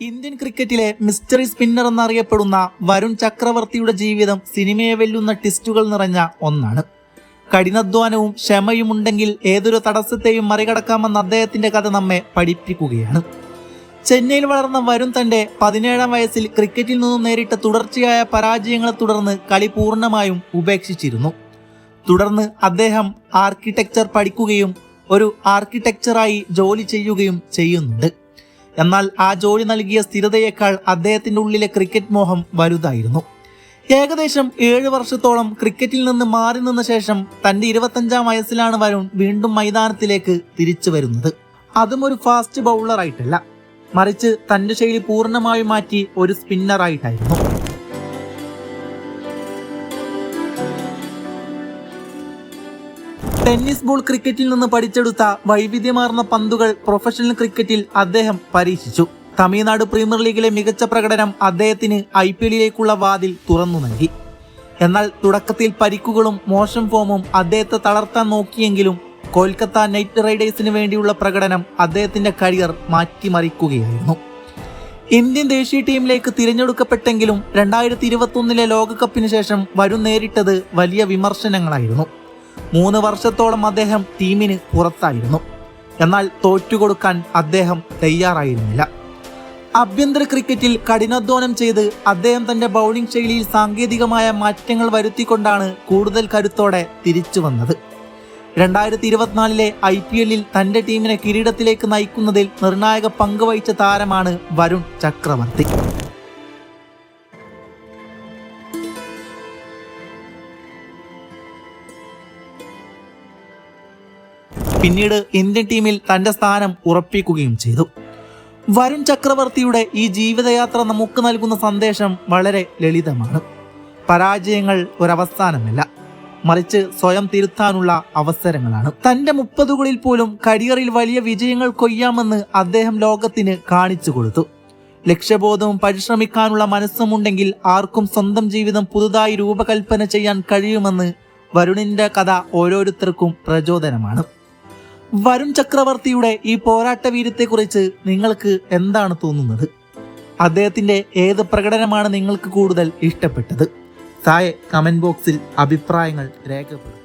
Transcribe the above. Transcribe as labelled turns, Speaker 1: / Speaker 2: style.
Speaker 1: Indian ക്രിക്കറ്റിലെ mystery spinner എന്നറിയപ്പെടുന്ന വരുൺ ചക്രവർത്തിയുടെ ജീവിതം സിനിമയെ വെല്ലുന്ന ട്വിസ്റ്റുകൾ നിറഞ്ഞ ഒന്നാണ്. കഠിനാധ്വാനവും ക്ഷമയും ഉണ്ടെങ്കിൽ ഏതൊരു തടസ്സത്തെയും മറികടക്കാമെന്ന അദ്ദേഹത്തിന്റെ കഥ നമ്മെ പഠിപ്പിക്കുകയാണ്. ചെന്നൈയിൽ വളർന്ന വരുൺ തന്റെ പതിനേഴാം വയസ്സിൽ ക്രിക്കറ്റിൽ നിന്നും നേരിട്ട തുടർച്ചയായ പരാജയങ്ങളെ തുടർന്ന് കളി പൂർണമായും ഉപേക്ഷിച്ചിരുന്നു. തുടർന്ന് അദ്ദേഹം ആർക്കിടെക്ചർ പഠിക്കുകയും ഒരു ആർക്കിടെക്ചറായി ജോലി ചെയ്യുകയും ചെയ്യുന്നുണ്ട്. എന്നാൽ ആ ജോലി നൽകിയ സ്ഥിരതയേക്കാൾ അദ്ദേഹത്തിന്റെ ഉള്ളിലെ ക്രിക്കറ്റ് മോഹം വലുതായിരുന്നു. ഏകദേശം ഏഴ് വർഷത്തോളം ക്രിക്കറ്റിൽ നിന്ന് മാറി നിന്ന ശേഷം തന്റെ ഇരുപത്തഞ്ചാം വയസ്സിലാണ് വരുൺ വീണ്ടും മൈതാനത്തിലേക്ക് തിരിച്ചു വരുന്നത്. അതും ഒരു ഫാസ്റ്റ് ബൗളറായിട്ടല്ല മറിച്ച് തന്റെ ശൈലി പൂർണമായും മാറ്റി ഒരു സ്പിന്നറായിട്ടായിരുന്നു ടെന്നീസ് ബോൾ ക്രിക്കറ്റിൽ നിന്ന് പഠിച്ചെടുത്ത വൈവിധ്യമാർന്ന പന്തുകൾ പ്രൊഫഷണൽ ക്രിക്കറ്റിൽ അദ്ദേഹം പരീക്ഷിച്ചു. തമിഴ്നാട് പ്രീമിയർ ലീഗിലെ മികച്ച പ്രകടനം അദ്ദേഹത്തിന് ഐ പി എല്ലിലേക്കുള്ള വാതിൽ തുറന്നു നൽകി. എന്നാൽ തുടക്കത്തിൽ പരിക്കുകളും മോശം ഫോമും അദ്ദേഹത്തെ തളർത്താൻ നോക്കിയെങ്കിലും കൊൽക്കത്ത നൈറ്റ് റൈഡേഴ്സിന് വേണ്ടിയുള്ള പ്രകടനം അദ്ദേഹത്തിന്റെ കരിയർ മാറ്റിമറിക്കുകയായിരുന്നു. ഇന്ത്യൻ ദേശീയ ടീമിലേക്ക് തിരഞ്ഞെടുക്കപ്പെട്ടെങ്കിലും രണ്ടായിരത്തി ഇരുപത്തി ലോകകപ്പിന് ശേഷം വരും നേരിട്ടത് വലിയ വിമർശനങ്ങളായിരുന്നു. മൂന്ന് വർഷത്തോളം അദ്ദേഹം ടീമിന് പുറത്തായിരുന്നു. എന്നാൽ തോറ്റുകൊടുക്കാൻ അദ്ദേഹം തയ്യാറായിരുന്നില്ല. ആഭ്യന്തര ക്രിക്കറ്റിൽ കഠിനാധ്വാനം ചെയ്ത് അദ്ദേഹം തന്റെ ബൗളിംഗ് ശൈലിയിൽ സാങ്കേതികമായ മാറ്റങ്ങൾ വരുത്തിക്കൊണ്ടാണ് കൂടുതൽ കരുത്തോടെ തിരിച്ചു വന്നത്. രണ്ടായിരത്തി ഇരുപത്തിനാലിലെ ഐ പി എല്ലിൽ തന്റെ ടീമിനെ കിരീടത്തിലേക്ക് നയിക്കുന്നതിൽ നിർണായക പങ്ക് വഹിച്ച താരമാണ് വരുൺ ചക്രവർത്തി. പിന്നീട് ഇന്ത്യൻ ടീമിൽ തന്റെ സ്ഥാനം ഉറപ്പിക്കുകയും ചെയ്തു. വരുൺ ചക്രവർത്തിയുടെ ഈ ജീവിതയാത്ര നമുക്ക് നൽകുന്ന സന്ദേശം വളരെ ലളിതമാണ്. പരാജയങ്ങൾ ഒരവസാനമല്ല. മറിച്ച് സ്വയം തിരുത്താനുള്ള അവസരങ്ങളാണ്. തന്റെ മുപ്പതുകളിൽ പോലും കരിയറിൽ വലിയ വിജയങ്ങൾ കൊയ്യാമെന്ന് അദ്ദേഹം ലോകത്തിന് കാണിച്ചു കൊടുത്തു. ലക്ഷ്യബോധവും പരിശ്രമിക്കാനുള്ള മനസ്സുമുണ്ടെങ്കിൽ ആർക്കും സ്വന്തം ജീവിതം പുതുതായി രൂപകൽപ്പന ചെയ്യാൻ കഴിയുമെന്ന് വരുണിന്റെ കഥ ഓരോരുത്തർക്കും പ്രചോദനമാണ്. വരുൺ ചക്രവർത്തിയുടെ ഈ പോരാട്ട വീര്യത്തെക്കുറിച്ച് നിങ്ങൾക്ക് എന്താണ് തോന്നുന്നത്? അദ്ദേഹത്തിന്റെ ഏത് പ്രകടനമാണ് നിങ്ങൾക്ക് കൂടുതൽ ഇഷ്ടപ്പെട്ടത്? താഴെ കമന്റ് ബോക്സിൽ അഭിപ്രായങ്ങൾ രേഖപ്പെടുത്തും